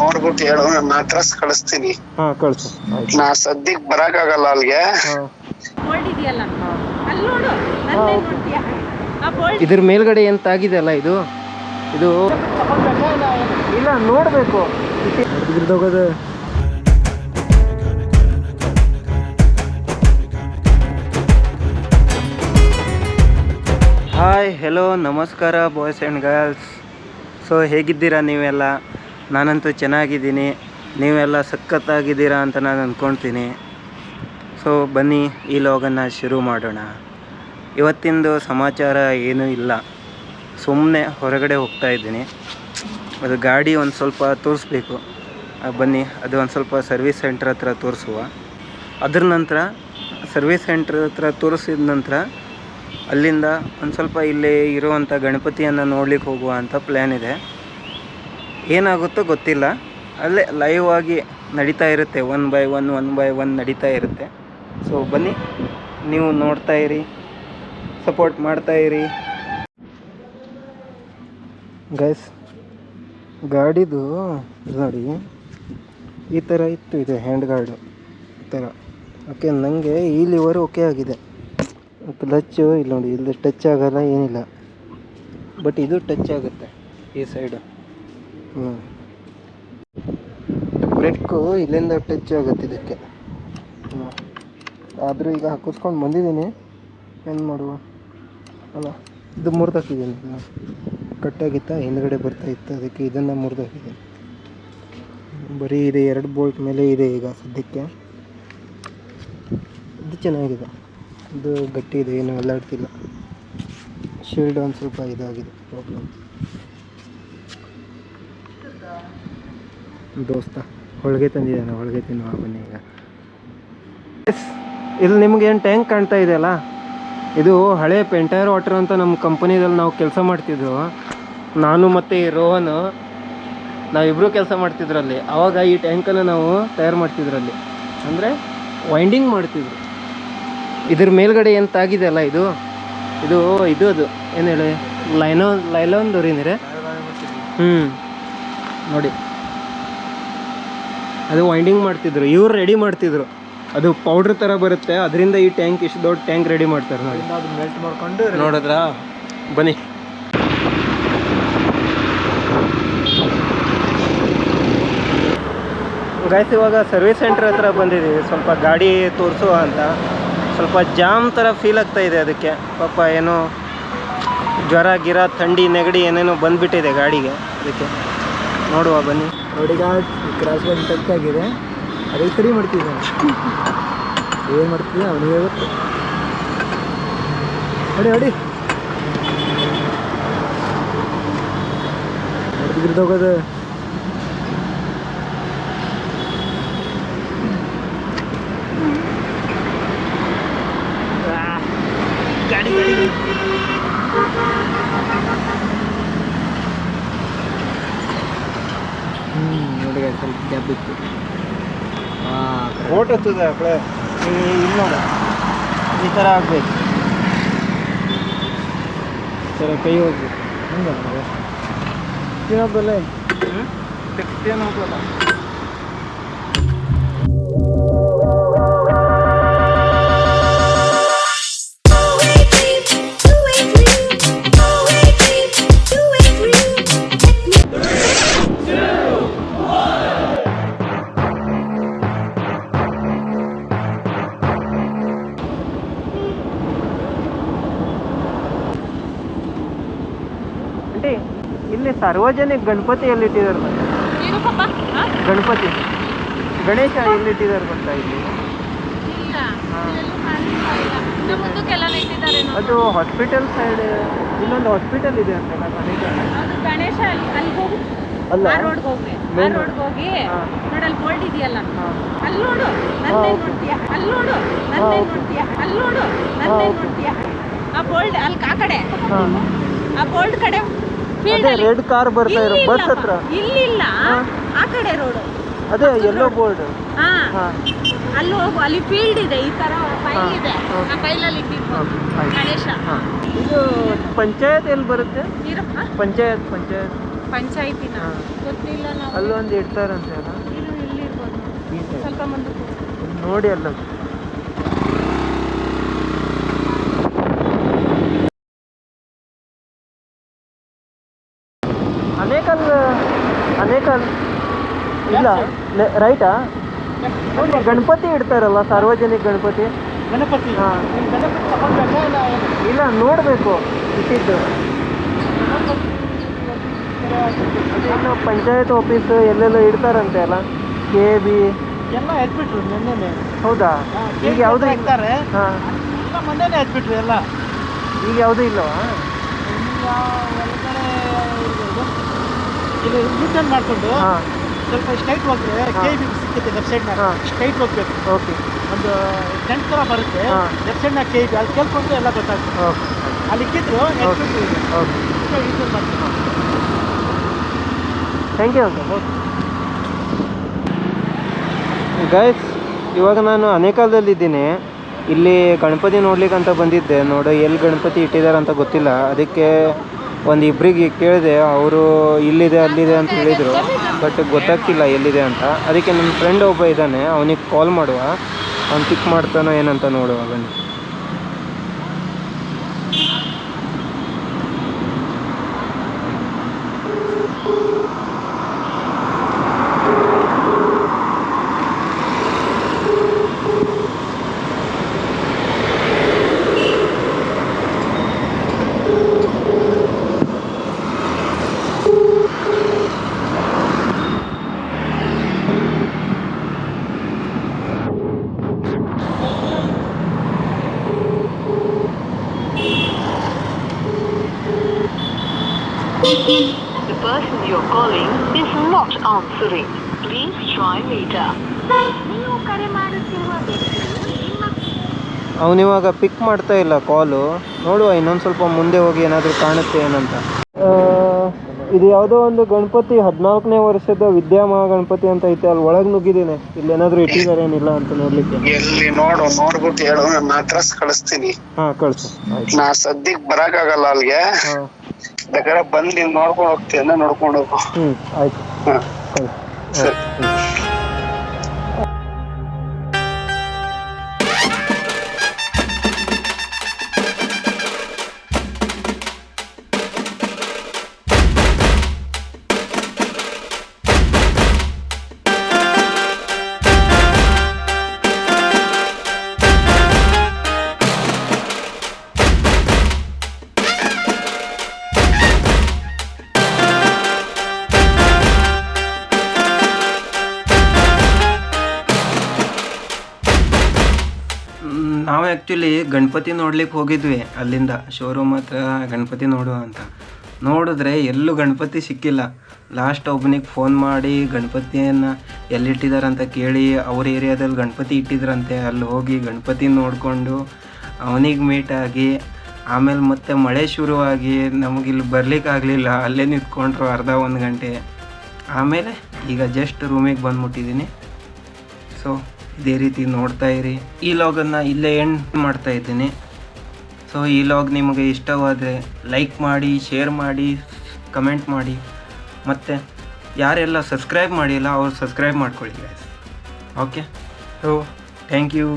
ನೋಡ್ಬಿಟ್ಟು ಹೇಳು ನನ್ನ ಅಡ್ರೆಸ್ ಕಳಿಸ್ತೀನಿ. ಹಾಂ ಕಳಿಸು. ಆಯ್ತು. ನಾ ಸದ್ಯಕ್ ಆಗಲ್ಲ ಅಲ್ಲಿಗೆ ಹಾಂ. ಬೋಲ್ಡ್ ಇದೆಯಲ್ಲ ಅಲ್ಲಿ ನೋಡು ನನ್ನೇ ನೋಡ್ತೀಯ? ಆ ಬೋಲ್ಡ್ ಇದ್ರ ಮೇಲ್ಗಡೆ ಎಂತ ಆಗಿದೆ ಅಲ್ಲ ಇದು? ಇದು ಇಲ್ಲ ನೋಡಬೇಕು. ಹೋಗೋದು ಹಾಯ್ ಹೆಲೋ ನಮಸ್ಕಾರ ಬಾಯ್ಸ್ ಆ್ಯಂಡ್ ಗರ್ಲ್ಸ್ ಸೊ ಹೇಗಿದ್ದೀರಾ ನೀವೆಲ್ಲ? ನಾನಂತೂ ಚೆನ್ನಾಗಿದ್ದೀನಿ. ನೀವೆಲ್ಲ ಸಖತ್ತಾಗಿದ್ದೀರಾ ಅಂತ ನಾನು ಅಂದ್ಕೊಳ್ತೀನಿ ಸೊ ಬನ್ನಿ, ಈ ಲಾಗನ್ನು ಶುರು ಮಾಡೋಣ. ಇವತ್ತಿಂದು ಸಮಾಚಾರ ಏನೂ ಇಲ್ಲ. ಸುಮ್ಮನೆ ಹೊರಗಡೆ ಹೋಗ್ತಾ ಇದ್ದೀನಿ. ಅದು ಗಾಡಿ ಒಂದು ಸ್ವಲ್ಪ ತೋರಿಸ್ಬೇಕು. ಬನ್ನಿ, ಅದು ಒಂದು ಸ್ವಲ್ಪ ಸರ್ವಿಸ್ ಸೆಂಟ್ರ್ ಹತ್ರ ತೋರಿಸುವ. ಅದ್ರ ನಂತರ, ಸರ್ವಿಸ್ ಸೆಂಟ್ರ್ ಹತ್ರ ತೋರಿಸಿದ ನಂತರ ಅಲ್ಲಿಂದ ಒಂದು ಸ್ವಲ್ಪ ಇಲ್ಲಿ ಇರುವಂಥ ಗಣಪತಿಯನ್ನು ನೋಡ್ಲಿಕ್ಕೆ ಹೋಗುವ ಅಂತ ಪ್ಲ್ಯಾನ್ ಇದೆ. ಏನಾಗುತ್ತೋ ಗೊತ್ತಿಲ್ಲ. ಅಲ್ಲೇ ಲೈವ್ ಆಗಿ ನಡೀತಾ ಇರುತ್ತೆ. One by one one by one ನಡೀತಾ ಇರುತ್ತೆ. ಸೊ ಬನ್ನಿ. ನೀವು ನೋಡ್ತಾ ಇರಿ. ಸಪೋರ್ಟ್ ಮಾಡ್ತಾ ಇರಿ. ಗೈಸ್ ಗಾಡಿದು ನೋಡಿ, ಈ ಥರ ಇತ್ತು ಇದು ಹ್ಯಾಂಡ್ ಗಾರ್ಡು ಈ ಥರ ಓಕೆ ನನಗೆ ಈ ಲಿವರ್ ಓಕೆ ಆಗಿದೆ. ಕ್ಲಚ್ಚು ಇಲ್ಲ ನೋಡಿ, ಇಲ್ಲಿ ಟಚ್ ಆಗೋಲ್ಲ, ಏನಿಲ್ಲ. ಬಟ್ ಇದು ಟಚ್ ಆಗುತ್ತೆ ಈ ಸೈಡು ಹ್ಞೂ ಬ್ರೆಡ್ಕು ಇಲ್ಲಿಂದ ಟಚ್ ಆಗುತ್ತೆ ಇದಕ್ಕೆ. ಹ್ಞೂ ಆದರೂ ಈಗ ಹಾಕಿಸ್ಕೊಂಡು ಬಂದಿದ್ದೀನಿ. ಏನು ಮಾಡುವ? ಅಲ್ಲ, ಇದು ಮುರಿದಾಕಿದ್ದೀನಿ ಕಟ್ಟಾಗಿತ್ತಾ? ಹಿಂದ್ಗಡೆ ಬರ್ತಾ ಇತ್ತು ಅದಕ್ಕೆ ಇದನ್ನು ಮುರಿದಾಕಿದ್ದೀನಿ ಬರೀ ಇದೆ, ಎರಡು ಬೋಲ್ಟ್ ಮೇಲೆ ಇದೆ ಈಗ ಸದ್ಯಕ್ಕೆ. ಇದು ಚೆನ್ನಾಗಿದೆ. ಇದು ಗಟ್ಟಿ ಇದೆ, ಏನು ಅಲ್ಲಾಡ್ತಿಲ್ಲ. ಶೀಲ್ಡ್ ಒಂದು ಸ್ವಲ್ಪ ಇದಾಗಿದೆ ಪ್ರಾಬ್ಲಮ್ ದೋಸ್ತ, ಹೋಳಿಗೆ ತಂದಿದ್ದಾನೆ, ಹೋಳಿಗೆ ತಿನ್ನುವ ಬನ್ನಿ ಈಗ. ಎಸ್ ಇಲ್ಲಿ ನಿಮ್ಗೆ ಏನು ಟ್ಯಾಂಕ್ ಕಾಣ್ತಾ ಇದೆಯಲ್ಲ ಇದು ಹಳೆ ಪೆಂಟೈರ್ ವಾಟರ್ ಅಂತ ನಮ್ಮ ಕಂಪನಿದಲ್ಲಿ ನಾವು ಕೆಲಸ ಮಾಡ್ತಿದ್ರು ನಾನು ಮತ್ತು ರೋಹನ್ ನಾವಿಬ್ಬರು ಕೆಲಸ ಮಾಡ್ತಿದ್ರಲ್ಲಿ. ಆವಾಗ ಈ ಟ್ಯಾಂಕನ್ನು ನಾವು ತಯಾರು ಮಾಡ್ತಿದ್ರಲ್ಲಿ. ಅಂದರೆ ವೈಂಡಿಂಗ್ ಮಾಡ್ತಿದ್ರು. ಇದ್ರ ಮೇಲ್ಗಡೆ ಏನು ತಾಗಿದೆ ಅಲ್ಲ ಇದು? ಇದು ಇದು ಅದು. ಏನು ಹೇಳಿ? ಲೈನೋ, ಲೈಲೋನ್ ದೊರೀನಿರೆ ಹ್ಞೂ ನೋಡಿ. ಅದು ವೈಂಡಿಂಗ್ ಮಾಡ್ತಿದ್ರು ಇವ್ರು ರೆಡಿ ಮಾಡ್ತಿದ್ರು. ಅದು ಪೌಡ್ರ್ ಥರ ಬರುತ್ತೆ ಅದರಿಂದ ಈ ಟ್ಯಾಂಕ್ ಇಷ್ಟು ದೊಡ್ಡ ಟ್ಯಾಂಕ್ ರೆಡಿ ಮಾಡ್ತಾರೆ ನೋಡಿ. ಮೆಲ್ಟ್ ಮಾಡ್ಕೊಂಡು ನೋಡಿದ್ರಾ? ಬನ್ನಿ. ಗಾಯ್ಸ್ ಇವಾಗ ಸರ್ವಿಸ್ ಸೆಂಟರ್ ಹತ್ರ ಬಂದಿದ್ದೀವಿ. ಸ್ವಲ್ಪ ಗಾಡಿ ತೋರಿಸುವ ಅಂತ. ಸ್ವಲ್ಪ ಜಾಮ್ ಥರ ಫೀಲ್ ಆಗ್ತಾ ಇದೆ ಅದಕ್ಕೆ. ಪಾಪ ಏನೋ ಜ್ವರ ಗಿರ ಥಂಡಿ ನೆಗಡಿ ಏನೇನೋ ಬಂದುಬಿಟ್ಟಿದೆ ಗಾಡಿಗೆ ಅದಕ್ಕೆ. ನೋಡುವ ಬನ್ನಿ. ನೋಡಿ ಕ್ರಾಸ್ ಗಾಡಿ ಟಚ್ ಆಗಿದೆ. ಅದಕ್ಕೆ ಸರಿ ಮಾಡ್ತಿದ್ದಾನೆ. ಏನು ಮಾಡ್ತಿದ್ದೆ ಅವನಿಗೆ ಗೊತ್ತು. ನೋಡಿ ನೋಡಿ ನೋಡ್ತಿದ್ರದ್ದು ಹೋಗೋದು ಗಾಡಿ ಗಾಡಿ ಹ್ಞೂ ಗ್ಯಾಪ್ ಇತ್ತು ಓಟ್ ಹತ್ತದ ಕಡೆ. ಇಲ್ಲಿ ನೋಡ ಈ ಥರ ಆಗ್ಬೇಕು. ಸರ ಕೈ ಹೋಗ್ಬೇಕು. ಹಂಗೆ ಹ್ಞೂ ಏನು ಆಂಟಿ ಇಲ್ಲಿ ಸಾರ್ವಜನಿಕ ಗಣಪತಿ ಎಲ್ಲಿಟ್ಟಿದ್ದಾರೆ? ಗಣಪತಿ. ಗಣೇಶ ಎಲ್ಲಿಟ್ಟಿದ್ದಾರೆ ಗೊತ್ತಾ ಇಲ್ಲಿ? ಅದು ಹಾಸ್ಪಿಟಲ್ ಸೈಡ್ ಇನ್ನೊಂದು ಹಾಸ್ಪಿಟಲ್ ಇದೆ ಅಂತ ಗಣೇಶ ಅಲ್ಲಿ ಅಲ್ಲಿ ಹೋಗು. ಅಲ್ಲ? ಆ ರೋಡ್ಗೆ ರೋಡ್ಗೆ ಹೋಗಿ ನೋಡಿ ನೋಡಲ್ಲಿ ಬೋಲ್ಡ್ ಇದೆಯಲ್ಲ. ಅಲ್ಲಿ ನೋಡು ನನ್ನೇ. ನೋಡ್ತೀಯ. ಅಲ್ಲಿ ನೋಡು ನನ್ನೇ. ನೋಡ್ತೀಯ. ಅಲ್ಲಿ ನೋಡು ನನ್ನೇ. ನೋಡ್ತೀಯ. ಆ ಬೋಲ್ಡ್ ಅಲ್ಲಿ ಆ ಕಡೆ. ಆ ಬೋಲ್ಡ್ ಕಡೆ ಅದೇ ರೆಡ್ ಕಾರ್ ಬರ್ತಾ ಇರೋ ಬಸ್ ಹತ್ರ. ಇಲ್ಲಿ ಇಲ್ಲ ಆ ಕಡೆ ರೋಡ್ ಅದೇ ಎಲ್ಲೋ ಬೋರ್ಡ್ ಹಾ. ಹಾಂ. ಅಲ್ಲಿ ಹೋಗು. ಅಲ್ಲಿ ಫೀಲ್ಡ್ ಇದೆ ಈ ತರ ಫೈಲ್ ಇದೆ. ಆ ಫೈಲಲ್ಲಿ ಗಣೇಶ. ಹಾಂ. ಇದು ಪಂಚಾಯತ್ ಎಲ್ಲಿ ಬರುತ್ತೆ? ಪಂಚಾಯತ್ ಪಂಚಾಯತ್. ಪಂಚಾಯತಿನ? ಗೊತ್ತಿಲ್ಲ ನಾವು. ಅಲ್ಲೊಂದು ಇಡ್ತಾರಂತೆ ಅಲ್ಲ. ಸ್ವಲ್ಪ ಮುಂದಕ್ಕೆ ನೋಡಿ ಅಲ್ಲ ರೈಟಾ ಗಣಪತಿ ಇಡ್ತಾರಲ್ಲ ಸಾರ್ವಜನಿಕ ಗಣಪತಿ ಗಣಪತಿ ಹಾಂ ಇಲ್ಲ ನೋಡಬೇಕು ಇಟ್ಟಿದ್ದು ಅದೇನು ಪಂಚಾಯತ್ ಆಫೀಸ್ ಎಲ್ಲೆಲ್ಲೋ ಇಡ್ತಾರಂತೆ ಅಲ್ಲ ಕೆ ಬಿ ಎಲ್ಲ ಎತ್ಬಿಟ್ರು ನಿನ್ನೆ ಹೌದಾ ಈಗ ಯಾವುದು ಇಡ್ತಾರೆ ಹಾಂ ಮೊನ್ನೆನೆ ಎತ್ಬಿಟ್ರು ಎಲ್ಲ ಈಗ ಯಾವುದೂ ಇಲ್ಲವಾ. ಇಲ್ಲಿ ಮಾಡ್ಕೊಂಡು ಹಾಂ ಸ್ವಲ್ಪ ಸ್ಟ್ರೈಟ್ ಹೋದ್ರೆ ಹಾ. ಕೆ ಬಿ ಸಿಕ್ಕುತ್ತೆ ಲೆಫ್ಟ್ ಸೈಡ್ ಹಾ. ಸ್ಟ್ರೈಟ್ ಹೋಗ್ಬೇಕು ಓಕೆ ಒಂದು ಟೆಂಟ್ ತರ ಬರುತ್ತೆ. ಲೆಫ್ಟ್ ಸೈಡ್ನಾಗ ಕೆ ಬಿ ಅಲ್ಲಿ ಕೇಳ್ಕೊಂಡ್ರೆ ಎಲ್ಲ ಗೊತ್ತಾಗ್ತದೆ ಅಲ್ಲಿ ಇಕ್ಕಿದ್ರು ಥ್ಯಾಂಕ್ ಯು ಅಂಕಲ್ ಗೈಸ್ ಇವಾಗ ನಾನು ಅನೇಕಾಲದಲ್ಲಿದ್ದೀನಿ ಇಲ್ಲಿ ಗಣಪತಿ ನೋಡ್ಲಿಕ್ಕೆ ಅಂತ ಬಂದಿದ್ದೆ. ನೋಡು ಎಲ್ಲಿ ಗಣಪತಿ ಇಟ್ಟಿದ್ದಾರೆ ಅಂತ ಗೊತ್ತಿಲ್ಲ. ಅದಕ್ಕೆ ಒಂದು ಇಬ್ಬರಿಗೆ ಕೇಳಿದೆ, ಅವರು ಇಲ್ಲಿದೆ, ಅಲ್ಲಿದೆ ಅಂತ ಹೇಳಿದರು, ಬಟ್ ಗೊತ್ತಾಗ್ತಿಲ್ಲ ಎಲ್ಲಿದೆ ಅಂತ. ಅದಕ್ಕೆ ನನ್ನ ಫ್ರೆಂಡ್ ಒಬ್ಬ ಇದ್ದಾನೆ, ಅವನಿಗೆ ಕಾಲ್ ಮಾಡುವ. ಅವ್ನು ಪಿಕ್ ಮಾಡ್ತಾನೋ ಏನಂತ ನೋಡುವ ಬನ್ನಿ. Person you're calling is not answering. Please try later. ನೀವು ಕರೆ ಮಾಡುತ್ತಿರುವ ವ್ಯಕ್ತಿಯು ನಿಮ್ಮ ಅವನಿವಾಗ ಪಿಕ್ ಮಾಡ್ತಾ ಇಲ್ಲ ಕಾಲು ನೋಡುವ ಇನ್ನೊಂದು ಸ್ವಲ್ಪ ಮುಂದೆ ಹೋಗಿ ಏನಾದರೂ ಕಾಣುತ್ತೆ ಏನಂತ. ಇದು ಯಾವುದೋ ಒಂದು ಗಣಪತಿ ಹದಿನಾಲ್ಕನೇ ವರ್ಷದ ವಿದ್ಯಾ ಗಣಪತಿ ಅಂತ ಐತೆ ಅಲ್ಲಿ ಒಳಗೆ ನುಗ್ಗಿದ್ದೀನಿ. ಇಲ್ಲಿ ಏನಾದರೂ ಇಟ್ಟಿದ್ದಾರೆ ಏನಿಲ್ಲ ಅಂತ ನೋಡ್ಲಿಕ್ಕೆ. ಎಲ್ಲಿ ನೋಡು ನೋಡ್ಬಿಟ್ಟು ಹೇಳು ನನ್ನ ಅಡ್ರೆಸ್ ಕಳಿಸ್ತೀನಿ. ಹಾಂ ಕಳಿಸು. ನಾ ಸದ್ಯಕ್ಕೆ ಬರಕ್ಕಾಗಲ್ಲ ಅಲ್ಲಿಗೆ ಹಾಂ. ಬೇಕಾದ್ರೆ ಬಂದ್ ನೀನ್ ನೋಡ್ಕೊಂಡು ಹೋಗ್ತೀನಿ ನೋಡ್ಕೊಂಡು ಹೋಗು. ಹ್ಮ್ ಆಯ್ತು. ಸರಿ. ನಾವು ಆ್ಯಕ್ಚುಲಿ ಗಣಪತಿ ನೋಡ್ಲಿಕ್ಕೆ ಹೋಗಿದ್ವಿ. ಅಲ್ಲಿಂದ ಶೋರೂಮ್ ಹತ್ರ ಗಣಪತಿ ನೋಡುವ ಅಂತ. ನೋಡಿದ್ರೆ ಎಲ್ಲೂ ಗಣಪತಿ ಸಿಕ್ಕಿಲ್ಲ. ಲಾಸ್ಟ್ ಒಬ್ಬನಿಗೆ ಫೋನ್ ಮಾಡಿ ಗಣಪತಿಯನ್ನು ಎಲ್ಲಿಟ್ಟಿದ್ದಾರೆ ಅಂತ ಕೇಳಿ ಅವ್ರ ಏರಿಯಾದಲ್ಲಿ ಗಣಪತಿ ಇಟ್ಟಿದ್ರಂತೆ. ಅಲ್ಲಿ ಹೋಗಿ ಗಣಪತಿ ನೋಡಿಕೊಂಡು ಅವನಿಗೆ ಮೀಟ್ ಆಗಿ ಆಮೇಲೆ ಮತ್ತೆ ಮಳೆ ಶುರುವಾಗಿ ನಮಗಿಲ್ಲಿ ಬರ್ಲಿಕ್ಕಾಗಲಿಲ್ಲ ಅಲ್ಲೇ ನಿಂತ್ಕೊಂಡ್ರು ಅರ್ಧ ಒಂದು ಗಂಟೆ. ಆಮೇಲೆ ಈಗ ಜಸ್ಟ್ ರೂಮಿಗೆ ಬಂದ್ಬಿಟ್ಟಿದ್ದೀನಿ ಸೊ ಇದೇ ರೀತಿ ನೋಡ್ತಾ ಇರಿ. ಈ ಲಾಗನ್ನು ಇಲ್ಲೇ ಎಂಡ್ ಮಾಡ್ತಾ ಇದ್ದೀನಿ. ಸೊ ಈ ಲಾಗ್ ನಿಮಗೆ ಇಷ್ಟವಾದರೆ ಲೈಕ್ ಮಾಡಿ ಶೇರ್ ಮಾಡಿ ಕಮೆಂಟ್ ಮಾಡಿ. ಮತ್ತು ಯಾರೆಲ್ಲ ಸಬ್ಸ್ಕ್ರೈಬ್ ಮಾಡಿಲ್ಲ, ಅವ್ರು ಸಬ್ಸ್ಕ್ರೈಬ್ ಮಾಡ್ಕೊಳ್ಳಿ ಓಕೆ ಸೊ ಥ್ಯಾಂಕ್ ಯು